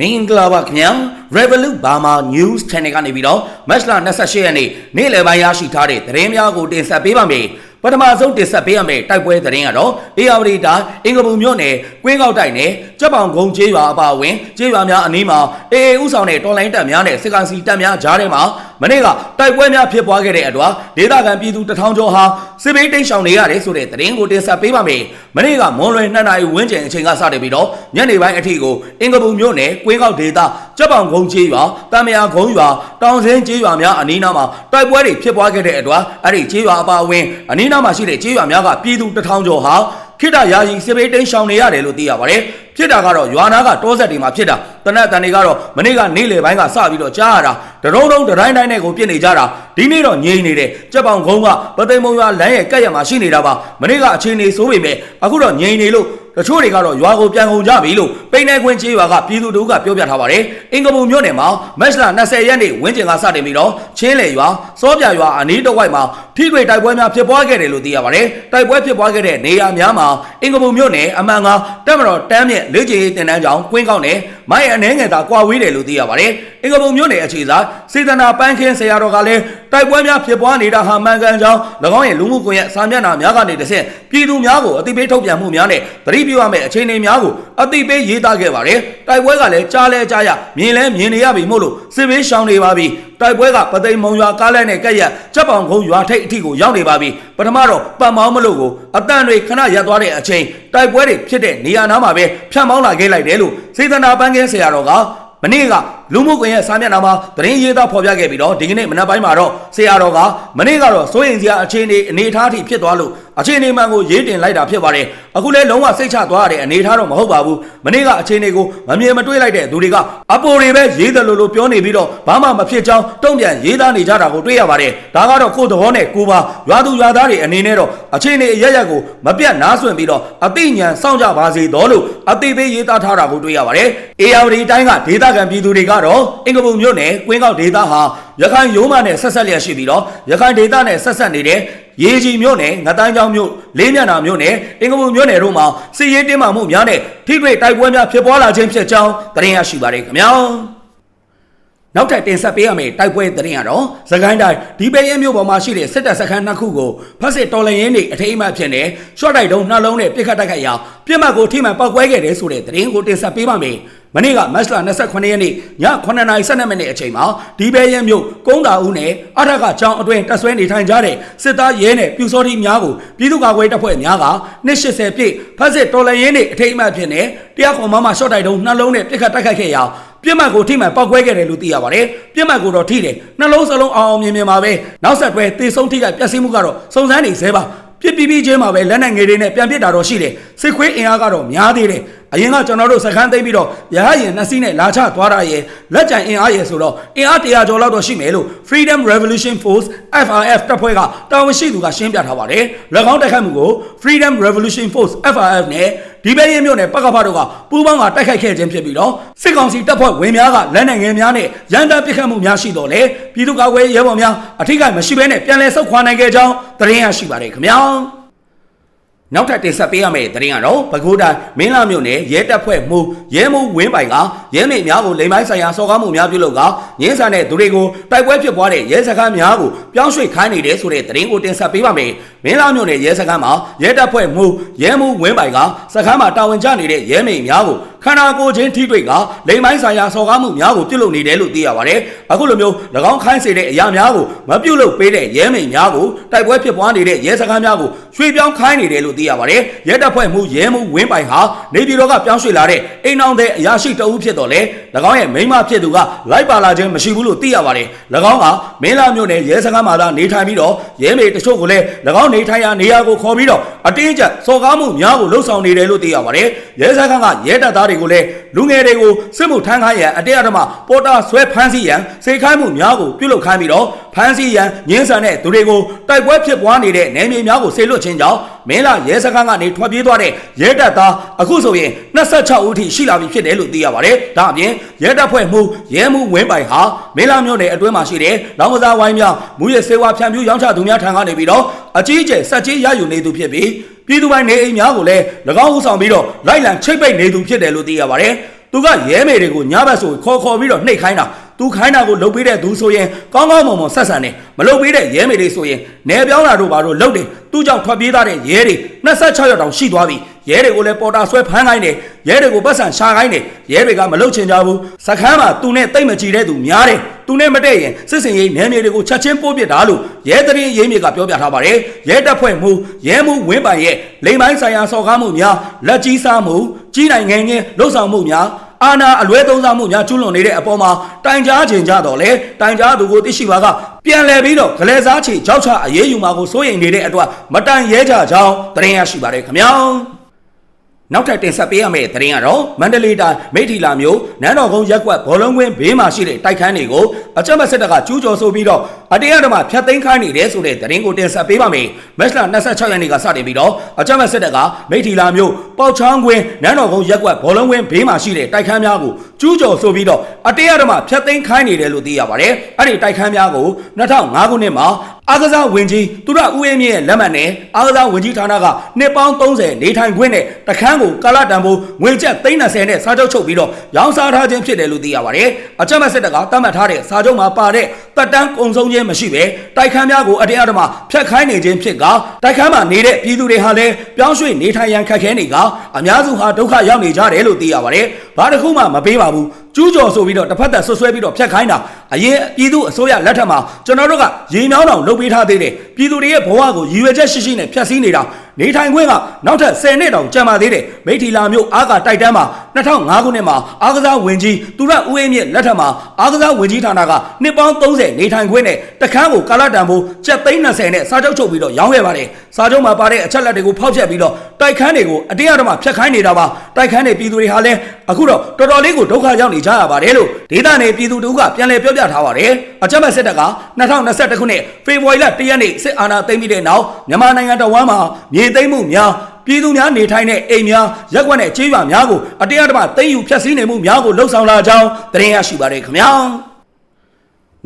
မင်္ဂလာပါခင်ဗျာ Revolut Burma News Channel ကနေပြီးတော့မတ်လ28ရက်နေ့နေ့လယ်ပိုင်းရရှိထားတဲ့သတင်းများကိုတင်ဆက်ပေးပါမယ်ပထမဆုံးတင်ဆက်ပေးရမယ့်တိုက်ပွဲသတင်းကတော့အေယာဝတီတိုင်းအင်္ဂပူမြို့နယ်ကွင်းကောက်တိုက်နယ် ကြက်ပောင်ကုန်းကျေးရွာအပါအဝင်ကျေးရွာများအနီးမှာအေအေဥဆောင်တဲ့တော်လိုင်းတပ်များနဲ့စစ်ကောင်စီတပ်များကြားထဲမှာမနေ့ကတိုက်ပွဲများဖြစ်ပွားခဲ့တဲ့အတွက်ဒေသခံပြည်သူတထောင်ကျော်ဟာစစ်ဘေးတိမ်းရှောင်နေရတယ်ဆိုတဲ့သတင်းကိုတင်ဆက်ပေးပါမယ်မနေ့ကမွန်လွယ်2နာရီဝန်းကျင်အချိန်ကစတင်ပြီးတော့ညနေပိုင်းအထိကိုအင်္ဂပူမြို့နယ်ကွင်းကောက်ဒေသကြက်ပောင်ကုန်းကျေးရွာတမယာကုန်းရွာတောင်စင်းကျေးရွာများအနီးနားမှာတိုက်ပွဲတွေဖြစ်ပွားခဲ့တဲ့အတွက်အဲ့ဒီကျေးရွာအပါအဝင်အနီးနားမှာရှိတဲ့ကျေးရွာများကပြည်သူတထောင်ကျော်ဟာ ခိတယာယီစစ်ဘေးတိမ်းရှောင်နေရတယ်လို့သိရပါတယ်ဖြစ်တာကတော့ရွာနာကတောဆက်တွေမှာဖြစ်တာတနက်တန်တွေကတော့မနေ့ကနေ့လယ်ပိုင်းကစပြီးတော့ကြားရတာတရုံတုံးတတိုင်းတိုင်းနဲ့ကိုပြစ်နေကြတာဒီနေ့တော့ငြိမ်နေတယ်ကြက်ပောင်ကုန်းကပသိမ်မုံရွာလမ်းရဲ့ကက်ရမှာရှိနေတာပါမနေ့ကအခြေအနေဆိုးပေမဲ့အခုတော့ငြိမ်နေလို့ တချို့တွေကတော့ရွာကိုပြန်ကုန်ကြပြီလို့ပိန်းနေခွင်းချေးရွာကပြည်သူတို့ကပြောပြထားပါတယ်အင်္ဂပူမြို့နယ်မှာမက်စလာ20ရက်နေ့ဝင်းကျင်ကစတင်ပြီးတော့ချင်းလေရွာစောပြရွာအနီးတစ်ဝိုက်မှာထိတွေ့တိုက်ပွဲများဖြစ်ပွားခဲ့တယ်လို့သိရပါတယ်တိုက်ပွဲဖြစ်ပွားခဲ့တဲ့နေရာများမှာအင်္ဂပူမြို့နယ်အမှန်ကတက်မတော်တမ်းမြင့်လေ့ကျင့်ရေးတင်တန်းကြောင်ကွင်းကောက်နယ်မိုင်းအနေငယ်သာကွာဝေးတယ်လို့သိရပါတယ်အင်္ဂပူမြို့နယ်အခြေစားစေတနာပန်းခင်းဆရာတော်ကလည်းတိုက်ပွဲများဖြစ်ပွားနေတာဟာမှန်ကန်ကြောင်း၎င်းရဲ့လူမှုကွန်ရက်စာမျက်နှာများကနေတစ်ဆင့်ပြည်သူများကိုအသိပေးထုတ်ပြန်မှုများနဲ့သတိပြုရမယ့်အခြေအနေများကိုအသိပေးရေးသားခဲ့ပါတယ်တိုက်ပွဲကလည်းကြားလဲကြားရမြင်လဲမြင်နေရပြီမို့လို့စစ်ဘေးရှောင်နေပါပြီတိုက်ပွဲကပသိမ်မုံရွာကားလဲနဲ့ကက်ရက်ချက်ပောင်ကုန်းရွာထိပ်အထိကိုရောက်နေပါပြီပထမတော့ပတ်မောင်းမလို့ကိုအတန်တွေခဏရပ်သွားတဲ့အချိန်တိုက်ပွဲတွေဖြစ်တဲ့နေရာနားမှာပဲဖြတ်မောင်းလာခဲ့လိုက်တယ်လို့စေတနာပန်းကင်းဆရာတော်ကမနေ့ကလူမှုကွန်ရက်စာမျက်နှာမှာသတင်းရေးသားဖော်ပြခဲ့ပြီးတော့ဒီကနေ့မနက်ပိုင်းမှာတော့ဆရာတော်ကမနေ့ကတော့စိုးရင်စရာအခြေအနေအနေအထားထိဖြစ်သွားလို့အခြေအနေမှန်ကိုရေးတင်လိုက်တာဖြစ်ပါတယ်အခုလဲလုံးဝစိတ်ချသွားရတဲ့အနေအထားတော့မဟုတ်ပါဘူးမနေ့ကအခြေအနေကိုမမြင်မတွေ့လိုက်တဲ့သူတွေကအပိုတွေပဲရေးတယ်လို့လို့ပြောနေပြီးတော့ဘာမှမဖြစ်ကြောင်းတုံ့ပြန်ရေးသားနေကြတာကိုတွေ့ရပါတယ်ဒါကတော့ကိုယ်သဘောနဲ့ကိုပါရွာသူရွာသားတွေအနေနဲ့တော့အခြေအနေအရရက်ကိုမပြတ်နားဆွင့်ပြီးတော့အသိဉာဏ်စောင့်ကြပါစေတော့လို့အသိပေးရေးသားထားတာကိုတွေ့ရပါတယ်အေယာဝတီတိုင်းကဒေသခံပြည်သူတွေကတော့အင်္ဂပူမြို့နယ်ကွင်းကောက်ဒေသဟာရခိုင်ရိုးမနဲ့ဆက်ဆက်လျက်ရှိပြီးတော့ရခိုင်ဒေသနဲ့ဆက်ဆက်နေတဲ့ရေကြီးမြို့နယ်ငတိုင်းကျောင်းမြို့လေးမျက်နှာမြို့နယ်အင်္ဂပူမြို့နယ်တို့မှာစစ်ရေးတင်းမာမှုများနဲ့ထိတွေ့တိုက်ပွဲများဖြစ်ပွားလာခြင်းဖြစ်ကြောင်းသတင်းရရှိပါတယ်ခင်ဗျာနောက်ထပ်တင်ဆက်ပေးရမယ့်တိုက်ပွဲသတင်းကတော့သခိုင်းတိုင်းဒီပဲရဲမြို့ပေါ်မှာရှိတဲ့စစ်တပ်စခန်းနှစ်ခုကိုဖက်စစ်တော်လှန်ရေးနေအထိမ်းအမှတ်ဖြစ်နေရှော့တိုက်တုံးနှလုံးနဲ့ပြစ်ခတ်တိုက်ခိုက်ရာပြစ်မှတ်ကိုထိမှန်ပောက်ကွဲခဲ့တယ်ဆိုတဲ့သတင်းကိုတင်ဆက်ပေးပါမယ် မနေ့ကမတ်လ28ရက်နေ့ည9:12မိနစ်အချိန်မှာဒီပဲရဲမြို့ကုန်းတာဦးနဲ့အထက်ကကျောင်းအတွင်းတက်ဆွဲနေထိုင်ကြတဲ့စစ်သားရဲနဲ့ပြူစောတိများကိုပြည်သူ့ကာကွယ်တပ်ဖွဲ့များက280ပြည့်ဖက်စစ်တော်လှန်ရေးနေအထိမ်းအမှတ်ဖြစ်နေတရားခွန်မမရှော့တိုက်တုံးနှလုံးနဲ့ပြစ်ခတ်တိုက်ခိုက်ခဲ့ရာပြစ်မှတ်ကိုထိမှန်ပောက်ကွဲခဲ့တယ်လို့သိရပါတယ်ပြစ်မှတ်ကိုတော့ထိတယ်နှလုံးစလုံးအောင်အောင်မြင်မြင်ပါပဲနောက်ဆက်တွဲသေဆုံးထိခိုက်ပျက်စီးမှုကတော့စုံစမ်းနေသေးပါပြစ်ပြီးပြီးချင်းမှာပဲလက်နက်ငယ်တွေနဲ့ပြန်ပစ်တာတော့ရှိတယ်စစ်ခွေးအင်အားကတော့များသေးတယ်အရင်ကကျွန်တော်တို့စခန်းသိမ်းပြီးတော့ရဟရင်နှစ်စီးနဲ့လာချသွားတာရဲ့လက်ကြံအင်အားရဲ့ဆိုတော့အင်အား100ကျော်လောက်တော့ရှိမယ်လို့ Freedom Revolution Force FRF တပ်ဖွဲ့ကတာဝန်ရှိသူကရှင်းပြထားပါတယ်၎င်းတိုက်ခိုက်မှုကို Freedom Revolution Force FRF နဲ့ဒီပဲရင်မြို့နယ်ပကဖတို့ကပူးပေါင်းကတိုက်ခိုက်ခဲ့ခြင်းဖြစ်ပြီးတော့စစ်ကောင်စီတပ်ဖွဲ့ဝင်များကလက်နက်ငယ်များနဲ့ရန်တပ်ပစ်ခတ်မှုများရှိတော့လေပြည်သူ့ကာကွယ်ရဲဘော်များအထိကိမရှိဘဲနဲ့ပြန်လည်ဆုတ်ခွာနိုင်ခဲ့ကြောင်းသတင်းရရှိပါတယ်ခင်ဗျာ နောက်ထပ်တင်ဆက်ပေးရမယ့်သတင်းကတော့ပဲခူးတိုင်းမင်းလာမြို့နယ်ရဲတပ်ဖွဲ့မှူးရဲမှူးဝင်းပိုင်ကရဲမေများကိုလိမ်ပိုင်းဆိုင်ရာစော်ကားမှုများပြုလုပ်ကငင်းဆန်တဲ့သူတွေကိုတိုက်ပွဲဖြစ်ပွားတဲ့ရဲစခန်းများကိုပြောင်းရွှေ့ခိုင်းနေတယ်ဆိုတဲ့သတင်းကိုတင်ဆက်ပေးပါမယ်။မင်းလာမြို့နယ်ရဲစခန်းမှာရဲတပ်ဖွဲ့မှူးရဲမှူးဝင်းပိုင်ကစခန်းမှာတာဝန်ကျနေတဲ့ရဲမေများကို ခန္ဓာကိုယ်ချင်းထိတွေ့ကလိမ်ပိုင်းဆိုင်ရာစော်ကားမှုများကိုပြုလုပ်နေတယ်လို့သိရပါတယ်။အခုလိုမျိုး၎င်းခိုင်းစေတဲ့အရာများကိုမပြုလုပ်ပေးတဲ့ရဲမေများကိုတိုက်ပွဲဖြစ်ပွားနေတဲ့ရဲစခန်းများကိုရွှေ့ပြောင်းခိုင်းနေတယ်လို့သိရပါတယ်။ရဲတပ်ဖွဲ့မှူးရဲမှူးဝင်းပိုင်ဟာနေပြည်တော်ကပြောင်းရွှေ့လာတဲ့အိမ်အောင်တဲ့အရာရှိတအုပ်ဖြစ်တော်လဲ၎င်းရဲ့မိန်းမဖြစ်သူကလိုက်ပါလာခြင်းမရှိဘူးလို့သိရပါတယ်။၎င်းကမင်းလာမြို့နယ်ရဲစခန်းမှာသာနေထိုင်ပြီးတော့ရဲမေတချို့ကိုလည်း၎င်းနေထိုင်ရာနေရာကိုခေါ်ပြီးတော့အတင်းအကျပ်စော်ကားမှုများကိုလှုပ်ဆောင်နေတယ်လို့သိရပါတယ်။ရဲစခန်းကရဲတပ်သားတွေကိုလည်းလူငယ်တွေကိုစစ်မှုထမ်းခိုင်းရန်အတင်းအဓမ္မပေါ်တာဆွဲဖမ်းဆီးရန်စိတ်ခိုင်းမှုများကိုပြုလုပ်ခိုင်းပြီးတော့ဖမ်းဆီးရန်ညှင်းဆန်တဲ့သူတွေကိုတိုက်ပွဲဖြစ်ပွားနေတဲ့နယ်မြေများကိုဆေလွတ်ခြင်းကြောင့်မင်းလာရဲစခန်းကနေထွက်ပြေးသွားတဲ့ရဲတပ်သားအခုဆိုရင်26ဦးထိရှိလာပြီဖြစ်တယ်လို့သိရပါတယ်။ဒါအပြင်ရဲတပ်ဖွဲ့မှူးရဲမှူးဝင်းပိုင်ဟာမင်းလာမြို့နယ်အတွင်းမှာရှိတဲ့လောင်ကစားဝိုင်းများမူရစေဝါဖြန့်ဖြူးရောင်းချသူများထံကနေပြီးတော့ အကြီးအကျယ်စက်ကြီးရယူနေသူဖြစ်ပြီးပြည်သူပိုင်းနေအိမ်များကိုလည်း၎င်းဦးဆောင်ပြီးတော့လိုက်လံချိတ်ပိတ်နေသူဖြစ်တယ်လို့သိရပါတယ်။သူကရဲမေတွေကိုညဘက်ဆိုခေါ်ခေါ်ပြီးတော့နှိပ်ခိုင်းတာသူခိုင်းတာကိုလှုပ်ပေးတဲ့သူဆိုရင်ကောင်းကောင်းမွန်မွန်ဆက်ဆံတယ်မလှုပ်ပေးတဲ့ရဲမေတွေဆိုရင်နေပြောင်းတာတို့ဘာလို့လှုပ်တယ်သူကြောင့်ထွက်ပြေးသားတဲ့ရဲတွေ26ရောက်တောင်ရှိသွားပြီရဲတွေကိုလည်းပေါ်တာဆွဲဖမ်းခိုင်းတယ်ရဲတွေကိုပတ်စံရှာခိုင်းတယ်ရဲတွေကမလှုပ်ချင်ကြဘူးစခန်းမှာသူနဲ့တိတ်မကြည့်တဲ့သူများတယ် သူနဲ့မတည့်ရင်စစ်စင်ရေးနယ်မြေတွေကိုချက်ချင်းပို့ပစ်တာလို့ရဲတရင်ရေးမြေကပြောပြထားပါတယ်ရဲတပ်ဖွဲ့မှုရဲမှုဝင်းပိုင်ရဲ့လိမ်ပိုင်းဆိုင်ရာစော်ကားမှုများလက်ကြီးစားမှုကြီးနိုင်ငယ်ငယ်လှုပ်ဆောင်မှုများအာနာအလွဲသုံးစားမှုများကျူးလွန်နေတဲ့အပေါ်မှာတိုင်ကြားခြင်းကြတော့လေတိုင်ကြားသူကိုသိရှိပါကပြန်လည်ပြီးတော့ဂလဲစားချေကြောက်ချအရေးယူမှာကိုစိုးရိမ်နေတဲ့အတွက်မတိုင်ရဲကြကြောင်းသတင်းရရှိပါတယ်ခင်ဗျာ နောက်ထပ်တင်ဆက်ပေးရမယ့်သတင်းကတော့မန္တလေးတိုင်းမိထီလာမြို့နန်းတော်ကုန်းရက်ကွက်ဘောလုံးကွင်းဘေးမှာရှိတဲ့တိုက်ခန်းတွေကိုအကြမ်းဖက်စစ်တပ်ကကျူးကျော်ဆိုပြီးတော့အတရားဓမ္မဖျက်သိမ်းခိုင်းနေတယ်ဆိုတဲ့သတင်းကိုတင်ဆက်ပေးပါမယ်။မက်လ26ရက်နေ့ကစတင်ပြီးတော့အကြမ်းဖက်စစ်တပ်ကမိထီလာမြို့ပေါချောင်းကွင်းနန်းတော်ကုန်းရက်ကွက်ဘောလုံးကွင်းဘေးမှာရှိတဲ့တိုက်ခန်းများကို ကျူးကျော်ဆိုပြီးတော့အတရားဓမ္မဖျက်သိမ်းခိုင်းနေတယ်လို့သိရပါတယ်။အဲ့ဒီတိုက်ခန်းများကို2005ခုနှစ်မှာအာကစားဝင်ကြီးသူရဦးအေးမြင့်ရဲ့လက်မှတ်နဲ့အာကစားဝင်ကြီးဌာနကနှစ်ပေါင်း30နေထိုင်ခွင့်နဲ့တခန်းကိုကာလတန်ဖိုးငွေကျပ်330နဲ့စာချုပ်ချုပ်ပြီးတော့ရောင်းစားထားခြင်းဖြစ်တယ်လို့သိရပါတယ်။အချက်မဲ့စစ်တပ်ကတတ်မှတ်ထားတဲ့စာချုပ်မှာပါတဲ့တက်တန်းကုံဆုံးခြင်းမရှိပဲတိုက်ခန်းများကိုအတရားဓမ္မဖျက်ခိုင်းနေခြင်းဖြစ်ကတိုက်ခန်းမှာနေတဲ့ပြည်သူတွေဟာလည်းပြောင်းရွှေ့နေထိုင်ရန်ခက်ခဲနေကအများစုဟာဒုက္ခရောက်နေကြတယ်လို့သိရပါတယ်။ဘာတစ်ခုမှမပေးပါဘူး။ကျူးကျော်ဆိုပြီးတော့တစ်ဖက်သက်ဆွဆွဲပြီးတော့ဖျက်ခိုင်းတာအရင်ပြည်သူအစိုးရလက်ထက်မှာကျွန်တော်တို့ကရေမြောင်းတောင်လုပ်ပေးထားသေးတယ်ပြည်သူတွေရဲ့ဘဝကိုရည်ရွယ်ချက်ရှိရှိနဲ့ဖျက်ဆီးနေတာ နေထိုင်ခွင့်ကနောက်ထပ်10နှစ်တောင်ကျန်ပါသေးတယ်မိထီလာမျိုးအားကတိုက်တန်းမှာ2005ခုနှစ်မှာအားကစားဝင်ကြီးသူရဦးအေးမြင့်လက်ထက်မှာအားကစားဝင်ကြီးဌာနကနှစ်ပေါင်း30နေထိုင်ခွင့်နဲ့တခန်းကိုကာလတန်ဖိုးကျပ်သိန်း20နဲ့စာချုပ်ချုပ်ပြီးတော့ရောင်းခဲ့ပါတယ်စာချုပ်မှာပါတဲ့အချက်လက်တွေကိုဖောက်ဖျက်ပြီးတော့တိုက်ခန်းတွေကိုအတင်းအဓမ္မဖျက်ခိုင်းနေတာပါတိုက်ခန်းတွေပြည်သူတွေဟာလည်းအခုတော့တော်တော်လေးကိုဒုက္ခရောက်နေကြရပါတယ်လို့ဒေသနေပြည်သူတို့ကပြန်လည်ပြောပြထားပါတယ်အကြမ်းဖက်စစ်တပ်က2021ခုနှစ်ဖေဖော်ဝါရီလ1ရက်နေ့စစ်အာဏာသိမ်းပြီးတဲ့နောက်မြန်မာနိုင်ငံတော်ဝန်မှာမြေသိမ်းမှုများပြည်သူများနေထိုင်တဲ့အိမ်များရက်ွက်တဲ့ကျေးရွာများကိုအတရားဓမ္မသိမ်းယူဖျက်ဆီးနေမှုများကိုလှုံ့ဆော်လာကြောင်းသတင်းရရှိပါတယ်ခင်ဗျာ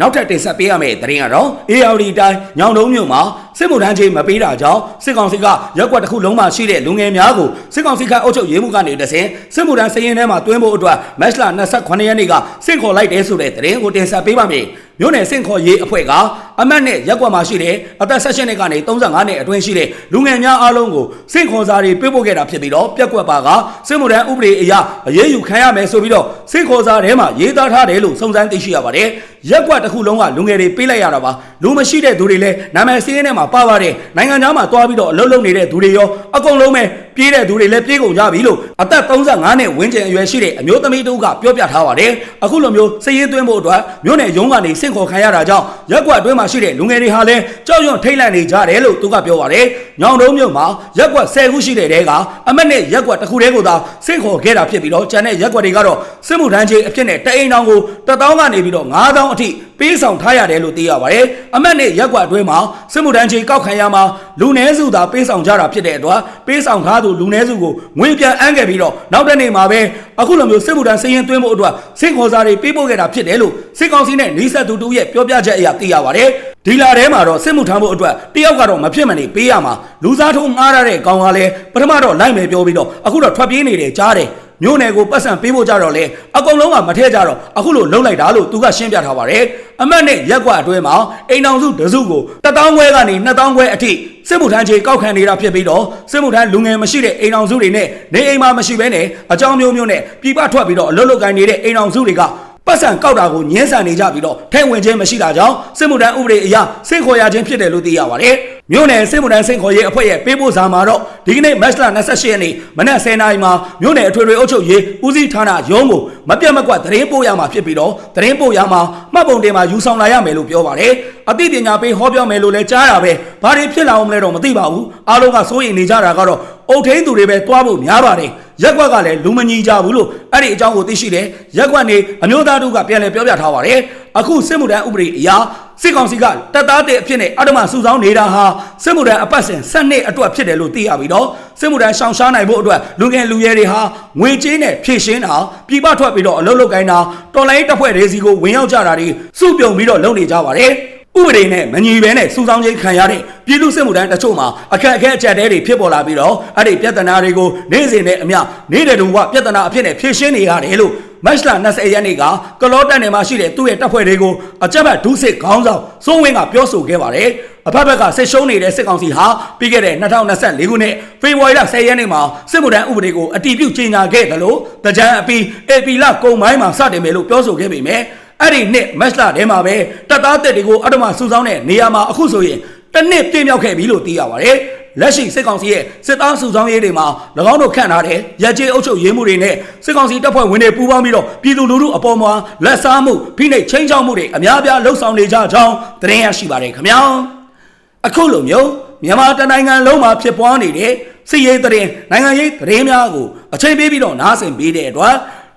နောက်ထပ်တင်ဆက်ပေးရမယ့်သတင်းကတော့ ARD တိုင်းညောင်တုံးမြို့မှာစစ်မှုထမ်းချိန်မပေးတာကြောင့်စစ်ကောင်စီကရက်ွက်တစ်ခုလုံးမှာရှိတဲ့လူငယ်များကိုစစ်ကောင်စီကအုပ်ချုပ်ရေးမှုကနေတဆင်စစ်မှုထမ်းစည်ရင်ထဲမှာတွင်းဖို့အတွက်မက်လ28ရက်နေ့ကစစ်ခေါ်လိုက်တဲ့ဆိုတဲ့သတင်းကိုတင်ဆက်ပေးပါမယ်။မြို့နယ်စင့်ခေါ်ရေးအဖွဲ့ကအမတ်နဲ့ရက်ွက်မှာရှိတဲ့အသက်16နှစ်ကနေ35နှစ်အတွင်းရှိတဲ့လူငယ်များအားလုံးကိုစင့်ခေါ်စာတွေပေးပို့ခဲ့တာဖြစ်ပြီးတော့ပြက်ကွက်ပါကစစ်မှုထမ်းဥပဒေအရအရေးယူခံရမယ်ဆိုပြီးတော့စင့်ခေါ်စာထဲမှာရေးသားထားတယ်လို့စုံစမ်းသိရှိရပါတယ်။ရက်ွက်တစ်ခုလုံးကလူငယ်တွေပေးလိုက်ရတာပါ။လူမရှိတဲ့သူတွေလည်းနာမည်စင်းထဲမှာပါပါတယ်။နိုင်ငံသားမှာတွားပြီးတော့အလုပ်လုပ်နေတဲ့သူတွေရောအကုန်လုံးပဲ ပြေးတဲ့သူတွေလည်းပြေးကုန်ကြပြီလို့အသက်35နှစ်ဝန်းကျင်အရွယ်ရှိတဲ့အမျိုးသမီးတို့ကပြောပြထားပါတယ်။အခုလိုမျိုးစည်ရေးသွင်းဖို့အတွက်မြို့နယ်ရုံးကနေစင့်ခေါ်ခံရတာကြောင့်ရက်ကွက်အတွင်းမှာရှိတဲ့လူငယ်တွေဟာလည်းကြောက်ရွံ့ထိတ်လန့်နေကြတယ်လို့သူကပြောပါတယ်။ညောင်တုံးမြို့မှာရက်ကွက်10ခုရှိတဲ့တဲကအမတ်နဲ့ရက်ကွက်တစ်ခုတည်းကိုသာစင့်ခေါ်ခဲ့တာဖြစ်ပြီးတော့ကျန်တဲ့ရက်ကွက်တွေကတော့စစ်မှုထမ်းချင်းအဖြစ်နဲ့တအိမ်တောင်ကို1000ကနေပြီးတော့9000အထိပေးဆောင်ထားရတယ်လို့သိရပါတယ်။အမတ်နဲ့ရက်ကွက်အတွင်းမှာစစ်မှုထမ်းချင်းကောက်ခံရမှာ လူနည်းစုသာပေးဆောင်ကြတာဖြစ်တဲ့အတွက်ပေးဆောင်ထားသူလူနည်းစုကိုငွေပြန်အမ်းခဲ့ပြီးတော့နောက်တဲ့နေ့မှာပဲအခုလိုမျိုးစစ်မှုထမ်းစည်ရင်သွင်းဖို့အတွက်စစ်ခေါ်စာတွေပေးပို့ခဲ့တာဖြစ်တယ်လို့စစ်ကောင်စီနဲ့နှီးဆက်သူတို့ရဲ့ပြောပြချက်အရသိရပါတယ်။ဒီလာထဲမှာတော့စစ်မှုထမ်းဖို့အတွက်တယောက်ကတော့မဖြစ်မနေပေးရမှာလူစားထုံးငားရတဲ့ကောင်ကလည်းပထမတော့လိုက်မယ်ပြောပြီးတော့အခုတော့ထွက်ပြေးနေတယ်ကြားတယ်။မြို့နယ်ကိုပတ်စံပေးဖို့ကြတော့လေအကုန်လုံးကမထည့်ကြတော့အခုလိုလှုပ်လိုက်တာလို့သူကရှင်းပြထားပါတယ်အမတ်နဲ့ရက်ကွက်အတွင်းမှာအိမ်အောင်စုတစုကို1000ခွဲကနေ2000ခွဲအထိ စစ်မှုထမ်းခြေကောက်ခံနေတာဖြစ်ပြီးတော့စစ်မှုထမ်းလူငယ်မရှိတဲ့အိမ်အောင်စုတွေနဲ့နေအိမ်မှာမရှိဘဲနဲ့အကြောင်းမျိုးမျိုးနဲ့ပြပထွက်ပြီးတော့အလုပ်လုပ်ကိုင်နေတဲ့အိမ်အောင်စုတွေကပတ်စံကောက်တာကိုညှင်းဆန်နေကြပြီးတော့ထဲဝင်ခြင်းမရှိတာကြောင့်စစ်မှုထမ်းဥပဒေအရစိတ်ခေါ်ရခြင်းဖြစ်တယ်လို့သိရပါတယ်။ မြို့နယ်စစ်မှုထမ်းစိတ်ခေါ်ရေးအဖွဲ့ရဲ့ပေးပို့စာမှာတော့ဒီကနေ့မတ်လ28ရက်နေ့မနက်10:00နာရီမှာမြို့နယ်အထွေထွေအုပ်ချုပ်ရေးဦးစီးဌာနရုံးကိုမပြတ်မကွက်သတင်းပို့ရမှာဖြစ်ပြီးတော့သတင်းပို့ရမှာမှတ်ပုံတင်မှာယူဆောင်လာရမယ်လို့ပြောပါတယ်။အသိပညာပေးဟောပြောမယ်လို့လည်းကြားတာပဲ။ဘာတွေဖြစ်လာအောင်မလဲတော့မသိပါဘူး။အားလုံးကစိုးရိမ်နေကြတာကတော့အုတ်ထင်းသူတွေပဲတွားဖို့များပါတယ်။ရက်ကွက်ကလည်းလူမညီကြဘူးလို့အဲ့ဒီအကြောင်းကိုသိရှိတယ်ရက်ကွက်နေအမျိုးသားတို့ကပြန်လည်ပြောပြထားပါတယ်အခုစစ်မှုထမ်းဥပဒေအရာ စစ်ကောင်စီကတပ်သားတဲ့အဖြစ်နဲ့အဓမ္မစုဆောင်းနေတာဟာစစ်မှုထမ်းအပတ်စဉ်7နှစ်အတွက်ဖြစ်တယ်လို့သိရပြီးတော့စစ်မှုထမ်းရှောင်ရှားနိုင်ဖို့အတွက်လူငယ်လူရဲတွေဟာငွေကြေးနဲ့ဖြည့်ရှင်းတာပြည်ပထွက်ပြီးတော့အလုပ်လုပ်ကိုင်းတာတော်လိုင်းတပ်ဖွဲ့တွေစီကိုဝင်ရောက်ကြတာတွေစုပြုံပြီးတော့လုပ်နေကြပါတယ် ဥဥပဒေနဲ့မညီဘဲနဲ့စူဆောင်းခြင်းခံရတဲ့ပြည်သူစစ်မှုထမ်းတချို့မှာအခက်အခဲအကျက်တဲတွေဖြစ်ပေါ်လာပြီးတော့အဲ့ဒီပြဿနာတွေကိုနေ့စဉ်နဲ့အမျှနေတဲ့တူကပြဿနာအဖြစ်နဲ့ဖြေရှင်းနေရတယ်လို့မတ်လ20ရက်နေ့ကကလောတက်နယ်မှာရှိတဲ့သူ့ရဲ့တပ်ဖွဲ့တွေကိုအကြက်ဘတ်ဒုစစ်ခေါင်းဆောင်စိုးဝင်းကပြောဆိုခဲ့ပါတယ်အဖက်ဘက်ကစစ်ရှုံးနေတဲ့စစ်ကောင်စီဟာပြီးခဲ့တဲ့2024ခုနှစ်ဖေဖော်ဝါရီလ10ရက်နေ့မှာစစ်မှုထမ်းဥပဒေကိုအတည်ပြုကြေညာခဲ့တယ်လို့တကြံအပီအေပီလကုံပိုင်းမှာစတင်မယ်လို့ပြောဆိုခဲ့ပေမဲ့ အဲ့ဒီနှစ်မတ်လထဲမှာပဲတပ်သားတက်တွေကိုအထမစူဆောင်းတဲ့နေရာမှာအခုဆိုရင်တစ်နှစ်ပြည့်မြောက်ခဲ့ပြီလို့သိရပါတယ်လက်ရှိစစ်ကောင်စီရဲ့စစ်သားစုဆောင်ရေးတွေမှာ၎င်းတို့ခန့်ထားတဲ့ရကြေးအုပ်ချုပ်ရေးမှုတွေနဲ့စစ်ကောင်စီတပ်ဖွဲ့ဝင်တွေပူးပေါင်းပြီးတော့ပြည်သူလူထုအပေါ်မှာလက်စားမှုဖိနှိပ်ချင်းချောက်မှုတွေအများပြားလှုပ်ဆောင်နေကြကြောင်းသတင်းရရှိပါတယ်ခင်ဗျာအခုလိုမျိုးမြန်မာတနိုင်ငံလုံးမှာဖြစ်ပွားနေတဲ့စစ်ရေးသတင်းနိုင်ငံရေးသတင်းများကိုအချိန်ပေးပြီးတော့နားဆင်ပေးတဲ့အတွက်